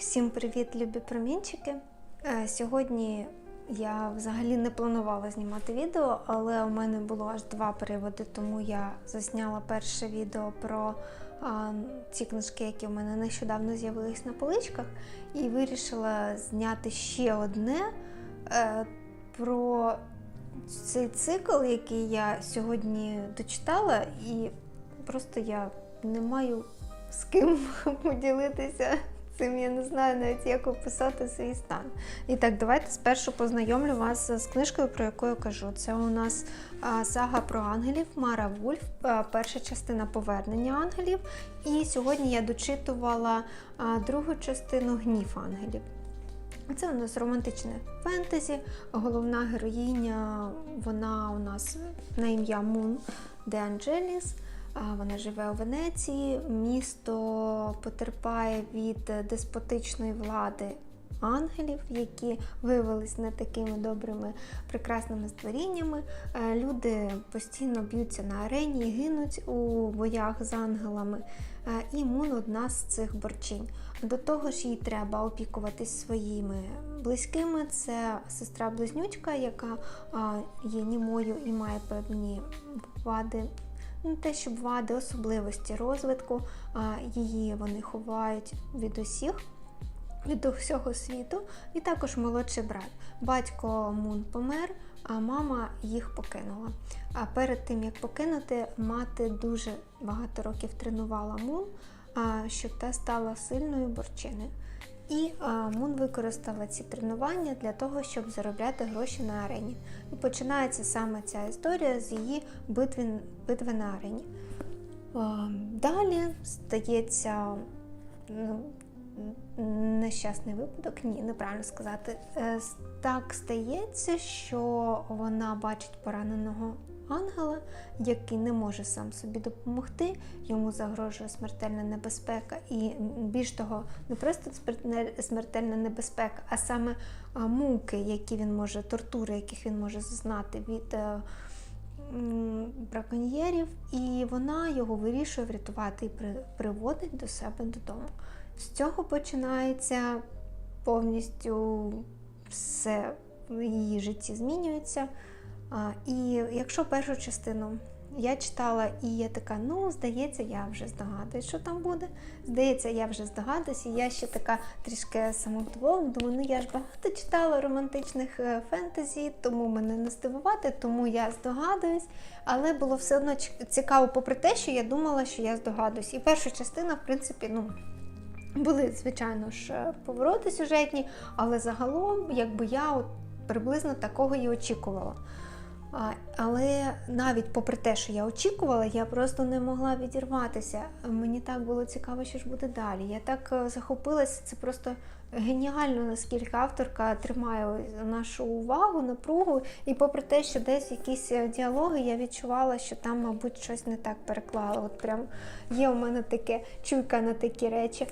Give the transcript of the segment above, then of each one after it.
Всім привіт, любі промінчики. Е, Сьогодні я взагалі не планувала знімати відео, але у мене було аж два приводи, тому я засняла перше відео про а, ці книжки, які у мене нещодавно з'явились на поличках, і вирішила зняти ще одне е, про цей цикл, який я сьогодні дочитала, і просто я не маю з ким поділитися цим. Я не знаю навіть, як описати свій стан. І так, давайте спершу познайомлю вас з книжкою, про яку я кажу. Це у нас сага про ангелів Мара Вульф, перша частина повернення ангелів. І сьогодні я дочитувала другу частину Гнів ангелів. Це у нас романтичне фентезі. Головна героїня, вона у нас на ім'я Мун де Анджеліс. Вона живе у Венеції. Місто потерпає від деспотичної влади ангелів, які виявились не такими добрими, прекрасними створіннями. Е, Люди постійно б'ються на арені гинуть у боях з ангелами. Е, І Мун одна з цих борчинь. До того ж, їй треба опікуватись своїми близькими. Це сестра-близнючка, яка є німою і має певні вади. Не те, щоб вади, особливості розвитку. Її вони ховають від усіх. Від усього світу, і також молодший брат. Батько Мун помер, а мама їх покинула. А перед тим як покинути, мати дуже багато років тренувала Мун, щоб та стала сильною борчиною. І Мун використала ці тренування для того, щоб заробляти гроші на арені. І починається саме ця історія з її битви, битви на арені. Далі стається ну, нещасний випадок, ні, неправильно сказати. Е, Так стається, що вона бачить пораненого ангела, який не може сам собі допомогти, йому загрожує смертельна небезпека. І більш того, не просто смертельна небезпека, а саме муки, які він може, тортури, яких він може зазнати від. е, браконьєрів, і вона його вирішує врятувати і приводить до себе додому. З цього починається повністю все її житті змінюється. І якщо першу частину я читала, і я така, ну, здається, я вже здогадуюсь, що там буде. Здається, я вже здогадуюсь, і я ще така трішки самовдоволена. Думаю, ну я ж багато читала романтичних е, фентезі, тому мене не здивувати, тому я здогадуюсь. Але було все одно цікаво, попри те, що я думала, що я здогадуюсь. І перша частина, в принципі, ну. Були, звичайно ж, е, повороти сюжетні, але загалом, якби я от приблизно такого і очікувала. Але навіть попри те, що я очікувала, я просто не могла відірватися. Мені так було цікаво, що ж буде далі. Я так е, захопилася, це просто геніально, наскільки авторка тримає нашу увагу, напругу. І попри те, що десь якісь е, діалоги, я відчувала, що там, мабуть, щось не так переклала. От прям є у мене таке чуйка на такі речі.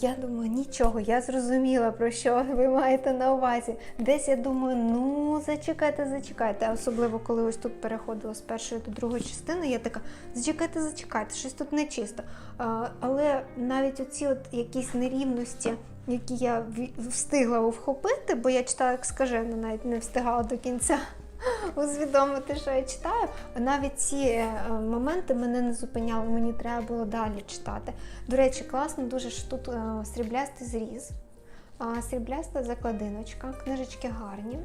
Я думаю, нічого, я зрозуміла, про що ви маєте на увазі. Десь я думаю, ну зачекайте, зачекайте. Особливо, коли ось тут переходила з першої до другої частини, я така, зачекайте, зачекайте, щось тут нечисто. Але навіть оці от якісь нерівності, які я встигла вхопити, бо я читала як скажена, навіть не встигала до кінця усвідомити, що я читаю. Навіть ці е, моменти мене не зупиняли, мені треба було далі читати. До речі, класно дуже що тут е, сріблястий зріз, срібляста закладиночка, книжечки гарні.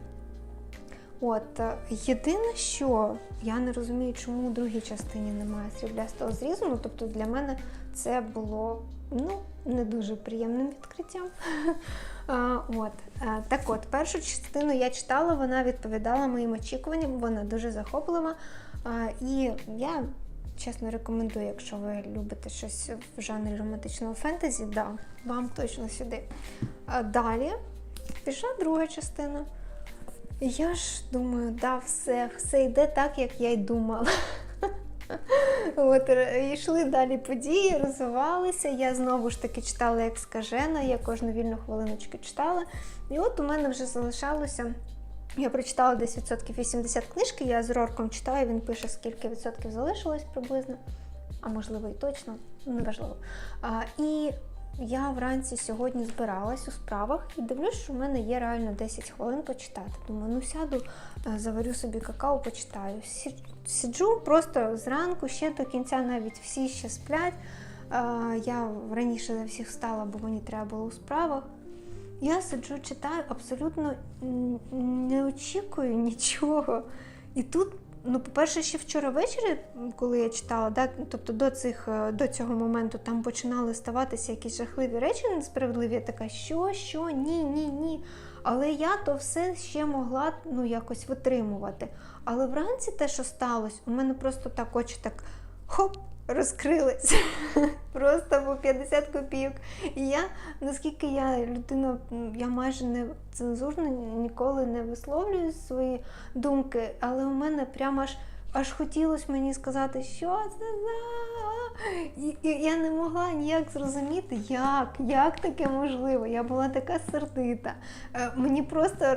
От, е, єдине, що я не розумію, чому у другій частині немає сріблястого зрізу. Ну, тобто для мене це було ну, не дуже приємним відкриттям. От. Так от, першу частину я читала, вона відповідала моїм очікуванням, вона дуже захоплива. І я чесно рекомендую, якщо ви любите щось в жанрі романтичного фентезі, да, вам точно сюди. Далі пішла друга частина. Я ж думаю, да, все, все йде так, як я й думала. От е, йшли далі події, розвивалися. Я знову ж таки читала як скажена, я кожну вільну хвилиночку читала. І от у мене вже залишалося. Я прочитала десь відсотків 80 книжки, я з Рорком читаю, він пише, скільки відсотків залишилось приблизно, а можливо і точно, неважливо. І я вранці сьогодні збиралась у справах і дивлюсь, що в мене є реально 10 хвилин почитати. Думаю, ну сяду, е, заварю собі какао, почитаю. Сі- Сиджу просто зранку, ще до кінця навіть всі ще сплять. Е, Я раніше за всіх встала, бо мені треба було у справах. Я сиджу, читаю, абсолютно не очікую нічого. І тут, ну, по-перше, ще вчора ввечері, коли я читала, да, тобто до, цих, е, до цього моменту там починали ставатися якісь жахливі речі несправедливі. Така, що, що, ні, ні, ні. Але я то все ще могла ну, якось витримувати. Але вранці те, що сталося, у мене просто так очі так хоп, розкрились. Просто по 50 копійок. І я, наскільки я людина, я майже не цензурно ніколи не висловлюю свої думки, але у мене прямо аж. Аж хотілося мені сказати, що це за. І, і я не могла ніяк зрозуміти, як, як таке можливо. Я була така сердита. Е, Мені просто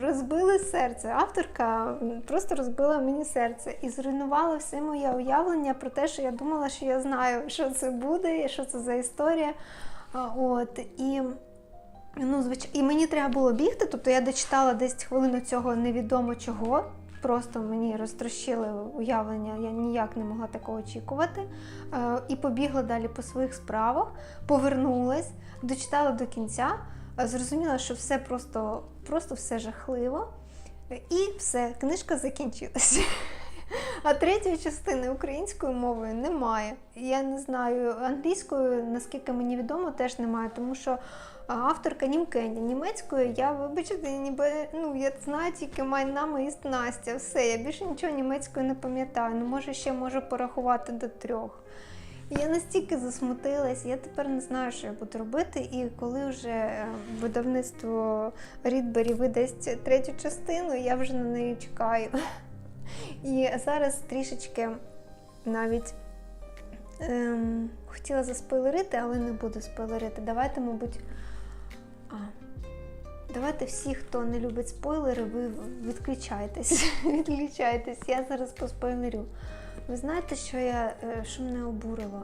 розбили серце. Авторка просто розбила мені серце і зруйнувала все моє уявлення про те, що я думала, що я знаю, що це буде, що це за історія. От і. Ну, звич... І мені треба було бігти, тобто я дочитала 10 хвилин цього невідомо чого. Просто мені розтрощили уявлення, я ніяк не могла такого очікувати. Е, і побігла далі по своїх справах, повернулась, дочитала до кінця, е, зрозуміла, що все просто, просто все жахливо. І все, книжка закінчилася. А третьої частини українською мовою немає. Я не знаю, англійською, наскільки мені відомо, теж немає, тому що авторка німкеня. Німецькою я, вибачте, ніби ну я знаю тільки майнами і Настя. Все, я більше нічого німецькою не пам'ятаю. Ну, може, ще можу порахувати до трьох. Я настільки засмутилась, я тепер не знаю, що я буду робити. І коли вже е, видавництво Рідбері видасть третю частину, я вже на неї чекаю. І зараз трішечки навіть ем, хотіла заспойлерити, але не буду спойлерити. Давайте, мабуть. А, давайте всі, хто не любить спойлери, ви відключайтесь. відключайтесь. Я зараз поспойлерю. Ви знаєте, що, я, е, що мене обурило?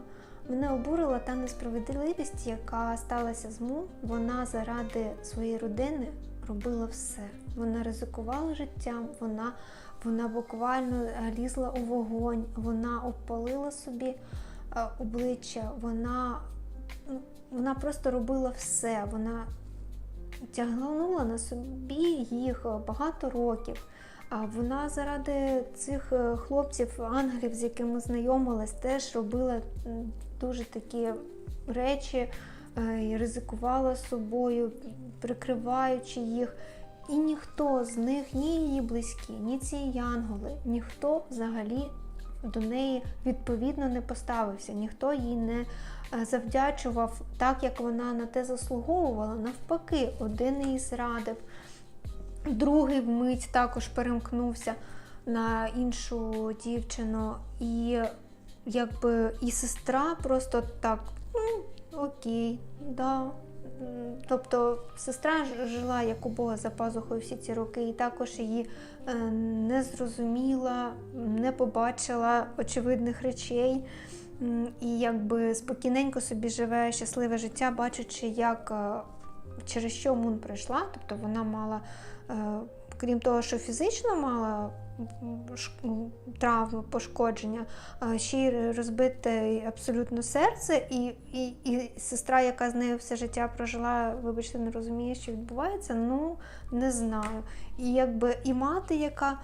Мене обурила та несправедливість, яка сталася з Му. Вона заради своєї родини робила все. Вона ризикувала життям, вона, вона буквально лізла у вогонь, вона обпалила собі е, обличчя, вона, ну, вона просто робила все. Вона тягнула на собі їх багато років. А вона заради цих е, хлопців, ангелів, з якими знайомилась, теж робила дуже такі речі е, ризикувала собою, прикриваючи їх. І ніхто з них, ні її близькі, ні ці янголи, ніхто взагалі до неї відповідно не поставився, ніхто їй не е, завдячував так, як вона на те заслуговувала. Навпаки, один її зрадив, другий вмить також перемкнувся на іншу дівчину, і якби і сестра просто так, ну окей, да. Тобто сестра жила як у Бога за пазухою всі ці роки, і також її е, не зрозуміла, не побачила очевидних речей. І якби спокійненько собі живе щасливе життя, бачачи, як е, через що Мун прийшла. Тобто вона мала, е, крім того, що фізично мала м, травми, пошкодження, ще й розбите абсолютно серце, і, і, і сестра, яка з нею все життя прожила, вибачте, не розуміє, що відбувається, ну не знаю. І якби і мати, яка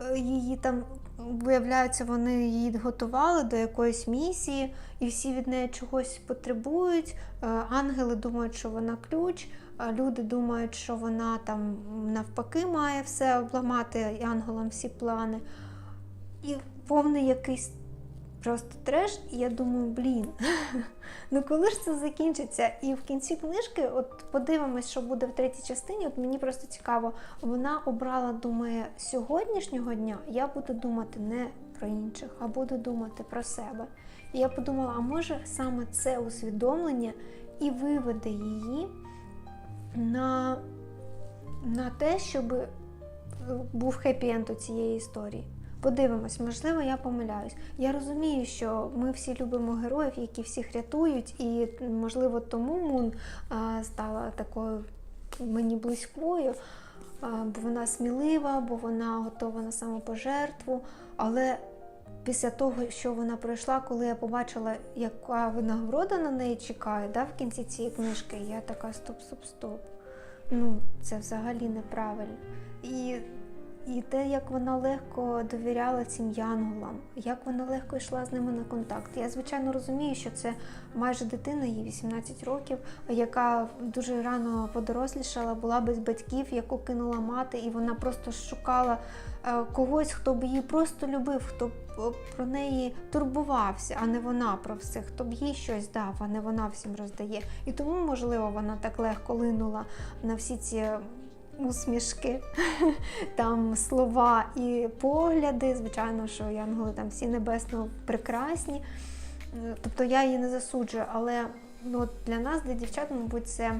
е, її там виявляється, вони її готували до якоїсь місії, і всі від неї чогось потребують. Е, Ангели думають, що вона ключ. а Люди думають, що вона там навпаки має все обламати ангелам всі плани. І повний якийсь просто треш, і я думаю, блін, ну коли ж це закінчиться? І в кінці книжки, от подивимось, що буде в третій частині. От мені просто цікаво, вона обрала, думає, сьогоднішнього дня я буду думати не про інших, а буду думати про себе. І я подумала, а може саме це усвідомлення і виведе її на, на те, щоб був хеппі-енд у цієї історії. Подивимось, можливо, я помиляюсь. Я розумію, що ми всі любимо героїв, які всіх рятують, і можливо тому Мун стала такою мені близькою, бо вона смілива, бо вона готова на самопожертву. Але після того, що вона пройшла, коли я побачила, яка винагорода на неї чекає, да, в кінці цієї книжки, я така стоп, стоп, стоп. Ну, це взагалі неправильно. І, і те, як вона легко довіряла цим янголам, як вона легко йшла з ними на контакт. Я, звичайно, розумію, що це майже дитина, їй 18 років, яка дуже рано подорослішала, була без батьків, яку кинула мати, і вона просто шукала е, когось, хто б її просто любив, хто б е, про неї турбувався, а не вона про всіх, хто б їй щось дав, а не вона всім роздає. І тому, можливо, вона так легко линула на всі ці усмішки, там слова і погляди. Звичайно, що янголи там всі небесно прекрасні. Е, Тобто я її не засуджую, але ну, для нас, для дівчат, мабуть, це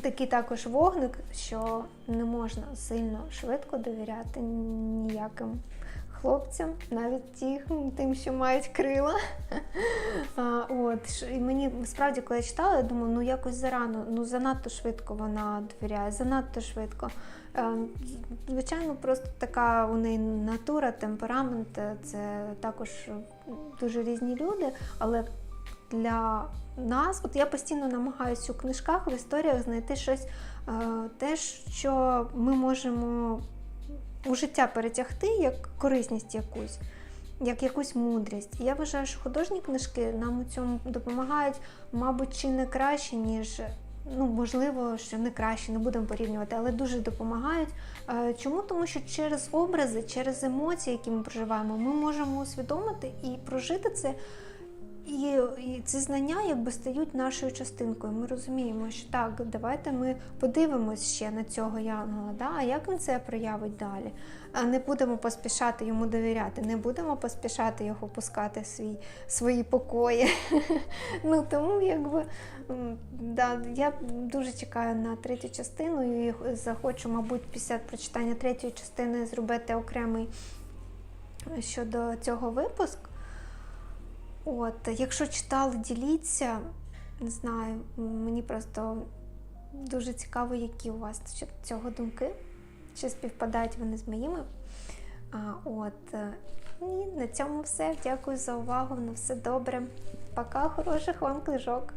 такий також вогник, що не можна сильно швидко довіряти ніяким хлопцям, навіть тих, тим, що мають крила. От, і мені справді, коли я читала, я думала, ну якось зарано, ну занадто швидко вона довіряє, занадто швидко. Е, Звичайно, просто така у неї натура, темперамент, е, це також дуже різні люди, але для нас, от я постійно намагаюся у книжках, в історіях знайти щось, е, те, що ми можемо у життя перетягти як корисність якусь, як якусь мудрість. Я вважаю, що художні книжки нам у цьому допомагають, мабуть, чи не краще, ніж. Ну, можливо, що не краще, не будемо порівнювати, але дуже допомагають. Е, Чому? Тому що через образи, через емоції, які ми проживаємо, ми можемо усвідомити і прожити це. І, і ці знання якби стають нашою частинкою. Ми розуміємо, що так, давайте ми подивимось ще на цього янгола, да? а як він це проявить далі. А не будемо поспішати йому довіряти, не будемо поспішати його пускати свій, свої покої. ну тому якби да, я дуже чекаю на третю частину і захочу, мабуть, після прочитання третьої частини зробити окремий щодо цього випуск. От, якщо читали, діліться. Не знаю, мені просто дуже цікаво, які у вас цього думки, чи співпадають вони з моїми. А, от, е, і на цьому все. Дякую за увагу. На все добре. Пока, хороших вам книжок.